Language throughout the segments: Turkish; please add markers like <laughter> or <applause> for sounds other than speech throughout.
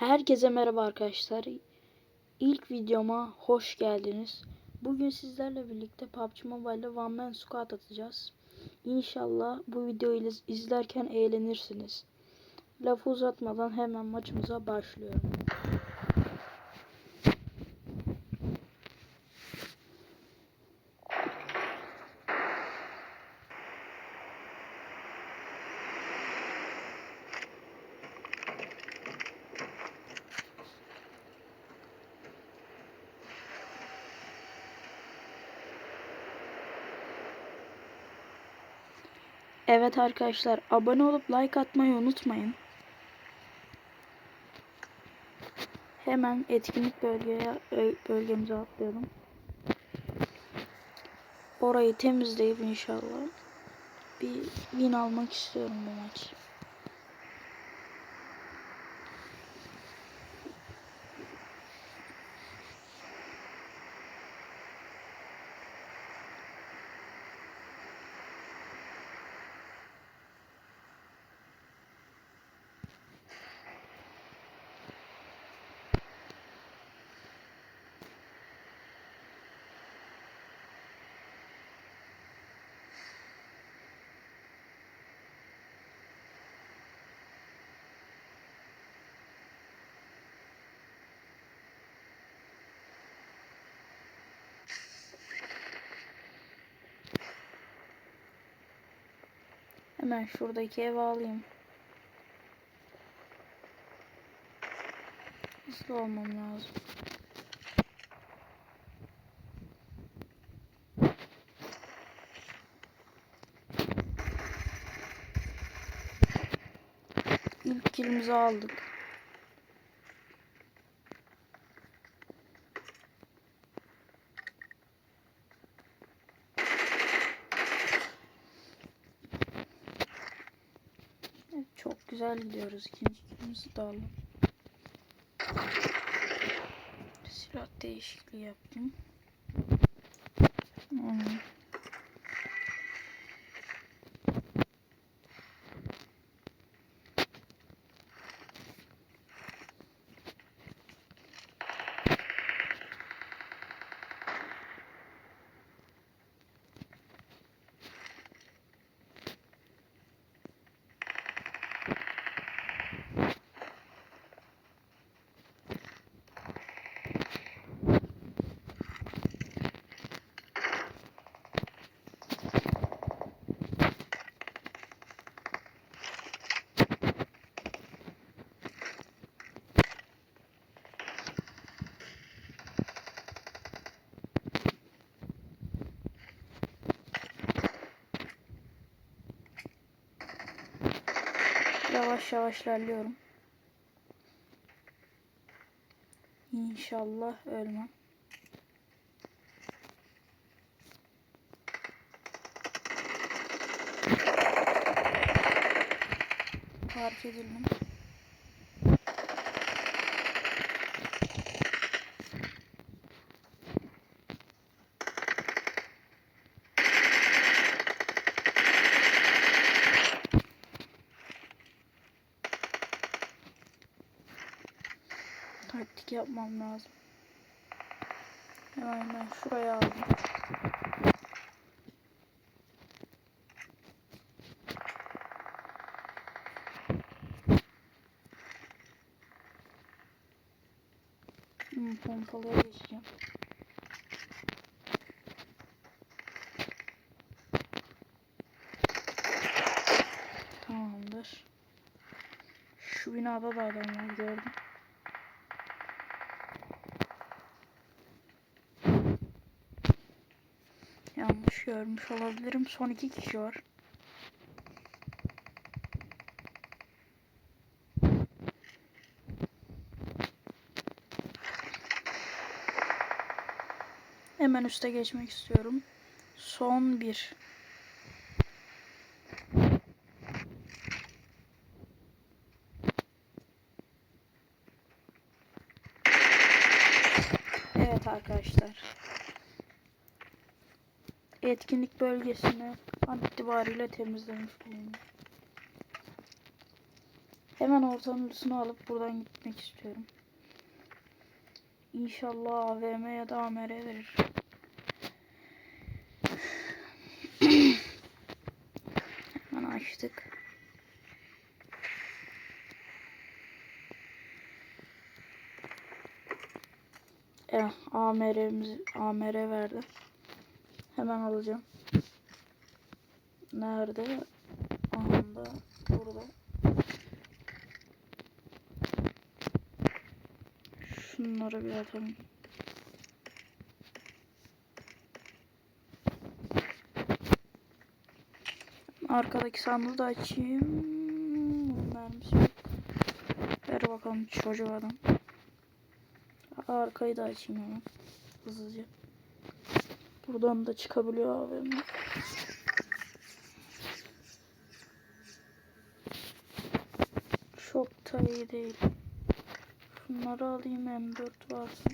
Herkese merhaba arkadaşlar. İlk videoma hoş geldiniz. Bugün sizlerle birlikte PUBG Mobile'de One Man Squad atacağız. İnşallah bu videoyu iz- izlerken eğlenirsiniz. Lafı uzatmadan hemen maçımıza başlıyorum. Evet arkadaşlar abone olup like atmayı unutmayın. Hemen etkinlik bölgeye bölgemize atlayalım. Orayı temizleyip inşallah bir win almak istiyorum bu maç. Hemen şuradaki evi alayım. Hızlı olmam lazım. İlk kilimizi aldık. Evet, çok güzel gidiyoruz. İkinci kilimizi de aldım. Silah değişikliği yaptım. Hmm. Yavaş yavaş ilerliyorum. İnşallah ölmem. Fark edildim. Taktik yapmam lazım. Hemen ben şuraya aldım. Hmm, pompalıya geçeceğim. Tamamdır. Şu binada da adam var gördüm. Görmüş olabilirim. Son iki kişi var. Hemen üste geçmek istiyorum. Son bir. Evet arkadaşlar. Etkinlik bölgesini an itibariyle temizlemiş bulunuyor. Hemen ortanın üstüne alıp buradan gitmek istiyorum. İnşallah AVM ya da AMR verir. Hemen açtık. Eh, AMR'miz AMR verdi. Hemen alacağım. Nerede? Anda burada. Şunları bir atalım. Arkadaki sandığı da açayım. Yok. Ver bakalım çocuk adam. Arkayı da açayım hemen. Hızlıca. Buradan da çıkabiliyor abim. Çok da iyi değil. Şunları alayım M4 varsa.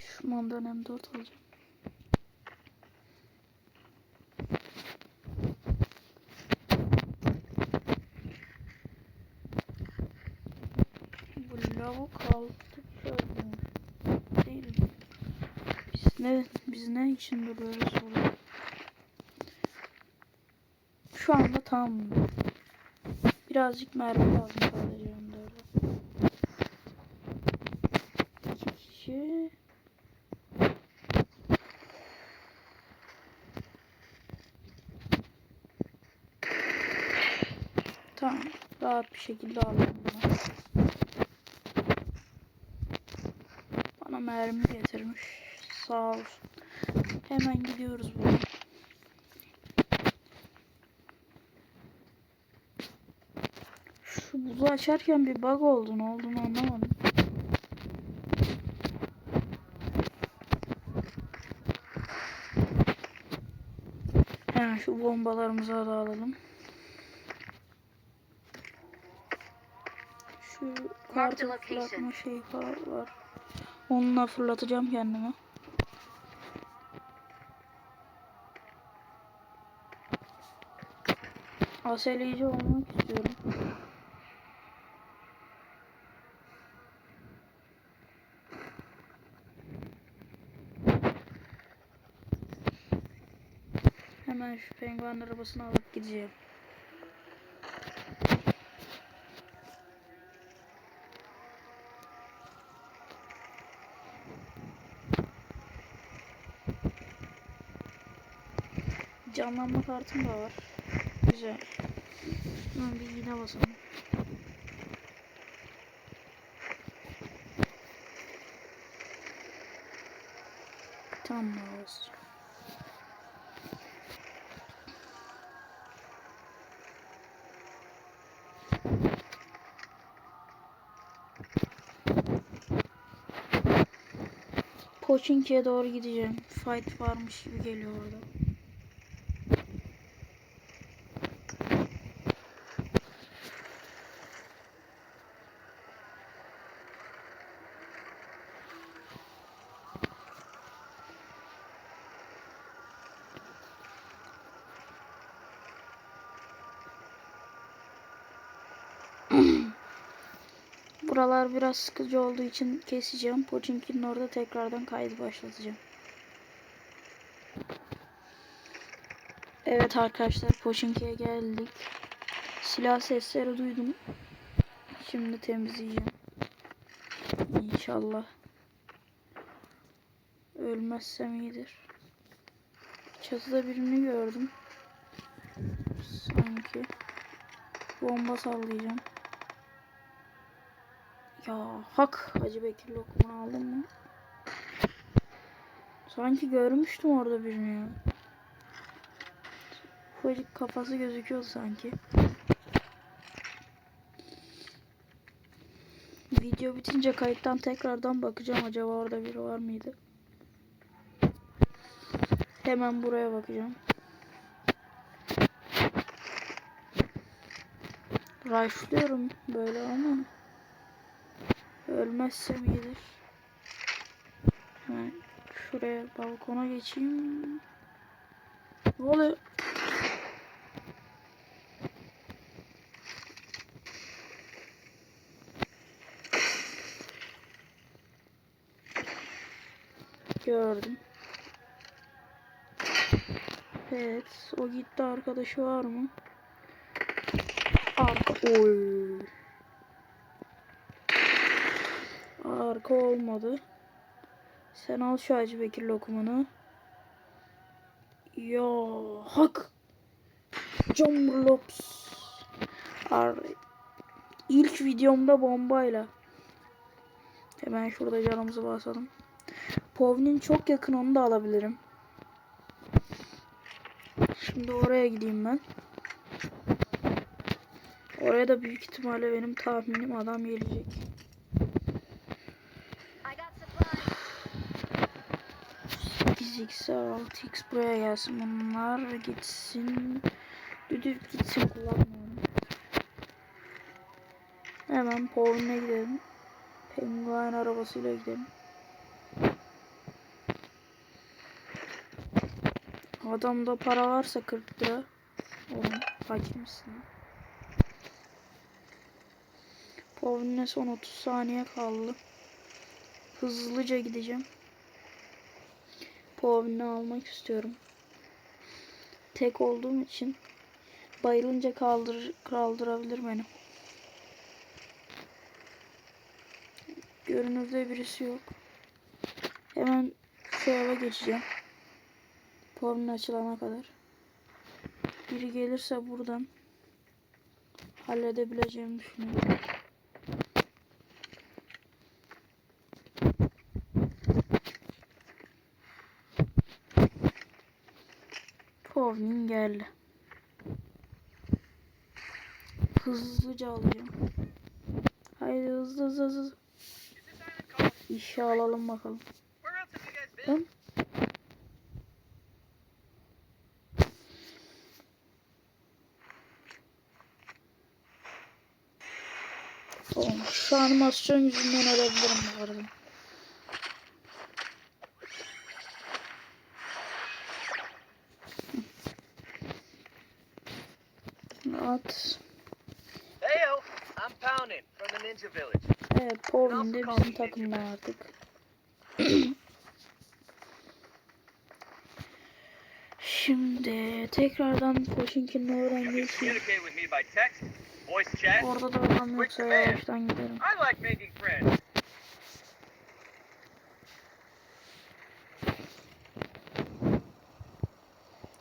Şumandan M4 alacağım. Bu lavuk aldı. Değil mi? Biz ne, biz ne için duruyoruz burada? Şu anda tam birazcık mermi lazım sadece M4'e. İki kişi. Tamam. Rahat bir şekilde aldım bunu. Bana mermi getirmiş. Sağ olsun. Hemen gidiyoruz buradan. Şu buzu açarken bir bug oldu. Ne olduğunu anlamadım. Hemen şu bombalarımızı da alalım. Şu kartı fırlatma şeyi var. Onunla fırlatacağım kendimi. Aseleyici olmak istiyorum. Hemen şu penguen arabasını alıp gideceğim. Canlanma kartım da var. Güzel. Hemen bir iğne basalım. Tamam olsun. Pochinki'ye doğru gideceğim. Fight varmış gibi geliyor orada. Buralar biraz sıkıcı olduğu için keseceğim. Pochinki'nin orada tekrardan kaydı başlatacağım. Evet arkadaşlar Pochinki'ye geldik. Silah sesleri duydum. Şimdi temizleyeceğim. İnşallah. Ölmezsem iyidir. Çatıda birini gördüm. Sanki. Bomba sallayacağım. Ya hak Hacı Bekir lokumunu aldın mı? Sanki görmüştüm orada birini ya. Ufacık kafası gözüküyor sanki. Video bitince kayıttan tekrardan bakacağım acaba orada biri var mıydı? Hemen buraya bakacağım. Rifle'lıyorum böyle ama Ölmezsem iyidir. Hemen şuraya balkona geçeyim. Ne oluyor? Gördüm. Evet. O gitti arkadaşı var mı? Arka. Oy. Arka olmadı. Sen al şu Hacı Bekir lokumunu. Ya hak. John Lops. Ar İlk videomda bombayla. Hemen şurada canımızı basalım. Povnin çok yakın onu da alabilirim. Şimdi oraya gideyim ben. Oraya da büyük ihtimalle benim tahminim adam gelecek. 8x 6x buraya gelsin bunlar gitsin. Düdük gitsin kullanmıyorum. Hemen Povlin'e gidelim. Penguen arabasıyla gidelim. Adamda para varsa 40 lira. Oğlum fakir misin? Povlin'e son 30 saniye kaldı. Hızlıca gideceğim. Povlin'i almak istiyorum. Tek olduğum için bayılınca kaldır kaldırabilir beni. Görünürde birisi yok. Hemen şu geçeceğim. Povlin açılana kadar. Biri gelirse buradan halledebileceğimi düşünüyorum. Povlin geldi. Hızlıca alacağım. Haydi hızlı hızlı hızlı. İşe alalım bakalım. Lan. Oğlum, şu animasyon yüzünden ölebilirim bu arada. At. Heyo, I'm pounding from the Ninja Village. Evet, Portland de bizim takımda artık. <clears throat> Şimdi tekrardan voice chat. Orada da adam yoksa yavaştan giderim.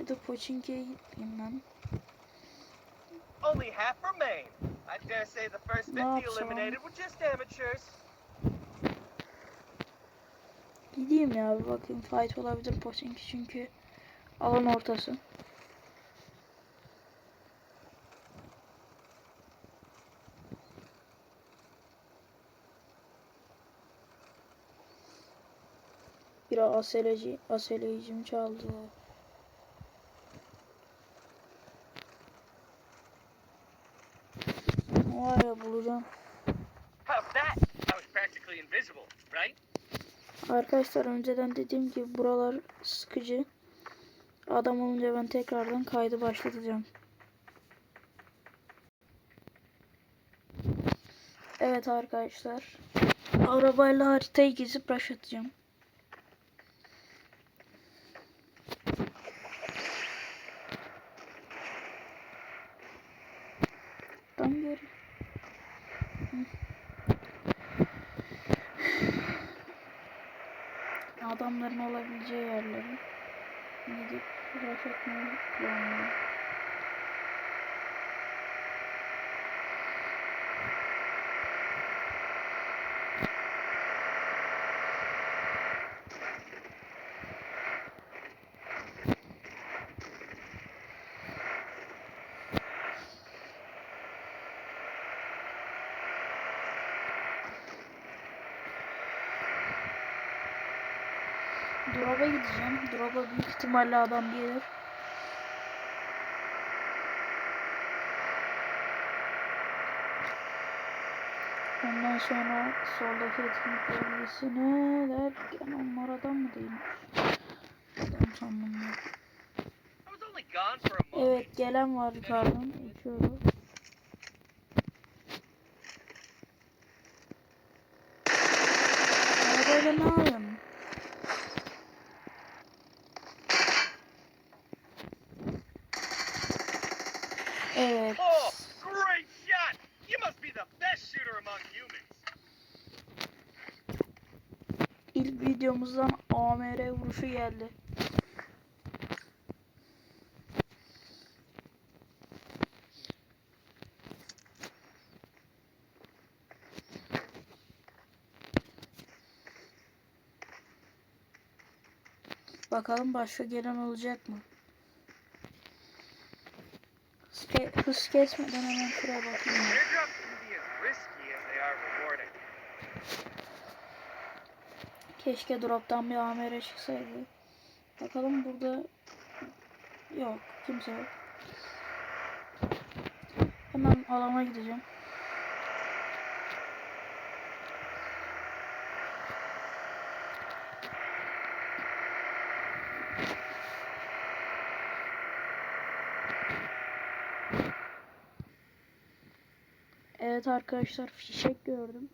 Ya da Pochinki'ye gitmeyeyim ben. Only half remain. I dare say the first 50 Ne yapsam? eliminated were just amateurs. Gideyim ya bir bakayım fight olabilir Pochinki çünkü alan ortası. Bir aseleci, aseleyicim çaldı. Arkadaşlar önceden dediğim gibi buralar sıkıcı. Adam olunca ben tekrardan kaydı başlatacağım. Evet arkadaşlar. Arabayla haritayı gezip rush Drop'a gideceğim. Drop'a büyük ihtimalle adam gelir. Ondan sonra soldaki etkinlik bölgesine derken onlar adam mı değilmiş? Adam sandım ben. I was only gone for a moment. Evet gelen var yukarıdan. Uçuyoruz. Evet. Oh, great shot. You must be the best shooter among humans. İlk videomuzdan AMR vuruşu geldi. Bakalım başka gelen olacak mı? Hız, kesmeden hemen şuraya bakayım. Keşke drop'tan bir AMR çıksaydı. Bakalım burada yok kimse yok. Hemen alana gideceğim. Evet arkadaşlar fişek gördüm.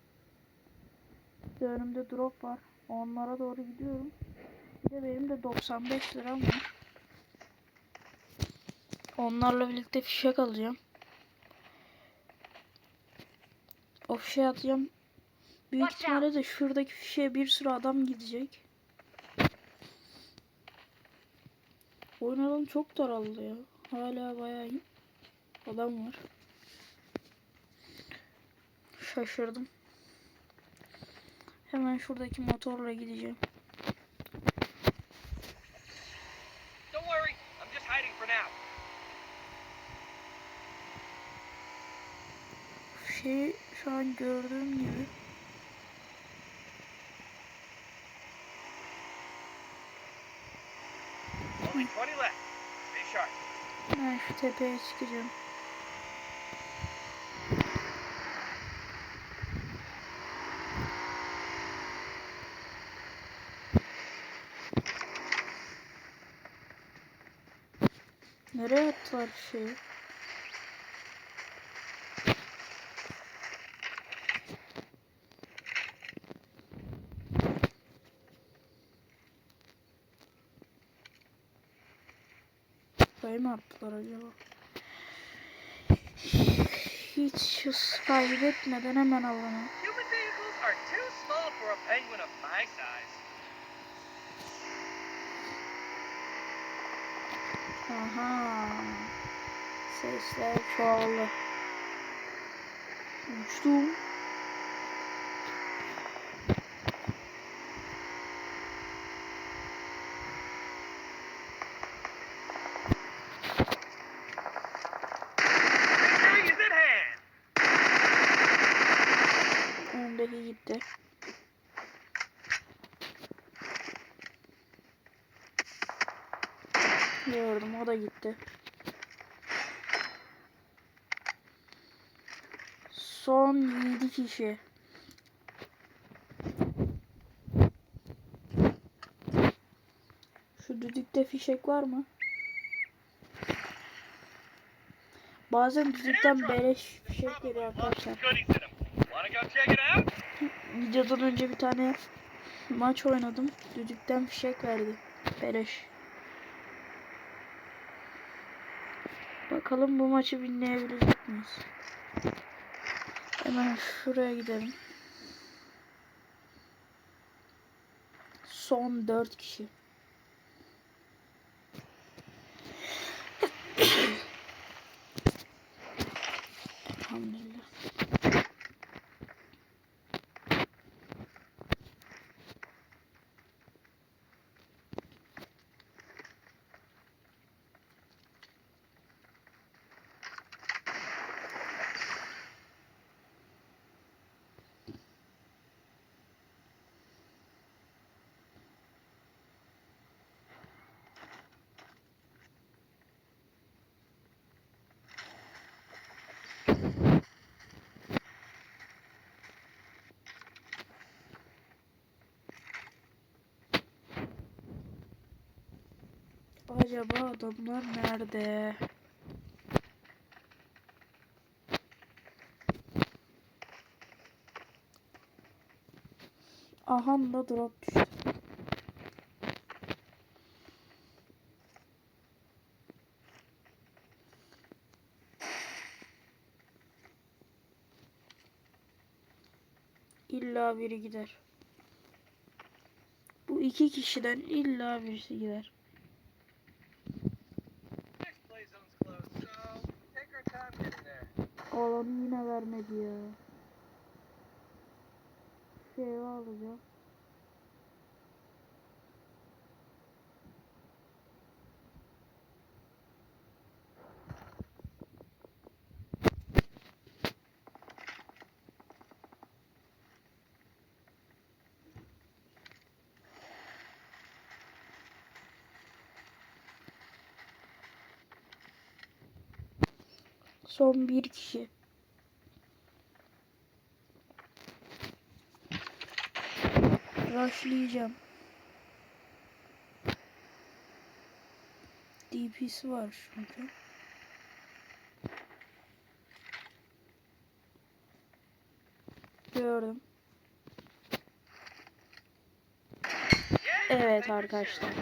Bir de önümde drop var. Onlara doğru gidiyorum. Bir de benim de 95 liram var. Onlarla birlikte fişek alacağım. O fişeği atacağım. Büyük ihtimalle de şuradaki fişeğe bir sürü adam gidecek. Oyun alanı çok daraldı ya. Hala bayağı adam var. Şaşırdım. Hemen şuradaki motorla gideceğim. Don't worry, I'm just hiding for now. Şey şu an gördüğüm gibi. Only 20 left. Stay sharp. Ben şu tepeye çıkacağım. Nereye attılar şeyi? Burayı mı attılar acaba? Hiç hız kaybetmeden hemen alana. Human Sesler çoğaldı. Uçtum. Öndeki gitti. Gördüm o da gitti. Son 7 kişi. Şu düdükte fişek var mı? Bazen düdükten beleş fişek geliyor arkadaşlar. Videodan önce bir tane maç oynadım. Düdükten fişek verdi. Beleş. Bakalım bu maçı winleyebilecek miyiz? Hemen şuraya gidelim. Son 4 kişi. Acaba adamlar nerede? Aha da drop düştü. İlla biri gider. iki kişiden illa birisi gider. Alanı yine vermedi ya. Şey alacağım. Son bir kişi. Rushlayacağım. DP'si var çünkü. Gördüm. Evet arkadaşlar.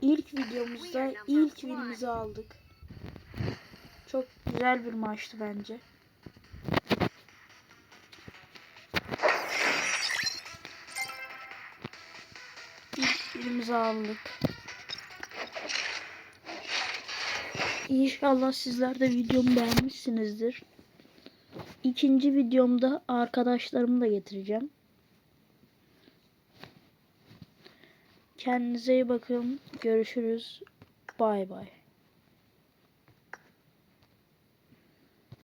İlk videomuzda ilk winimizi aldık. Güzel bir maçtı bence. İlk aldık. İnşallah sizler de videomu beğenmişsinizdir. İkinci videomda arkadaşlarımı da getireceğim. Kendinize iyi bakın. Görüşürüz. Bay bay.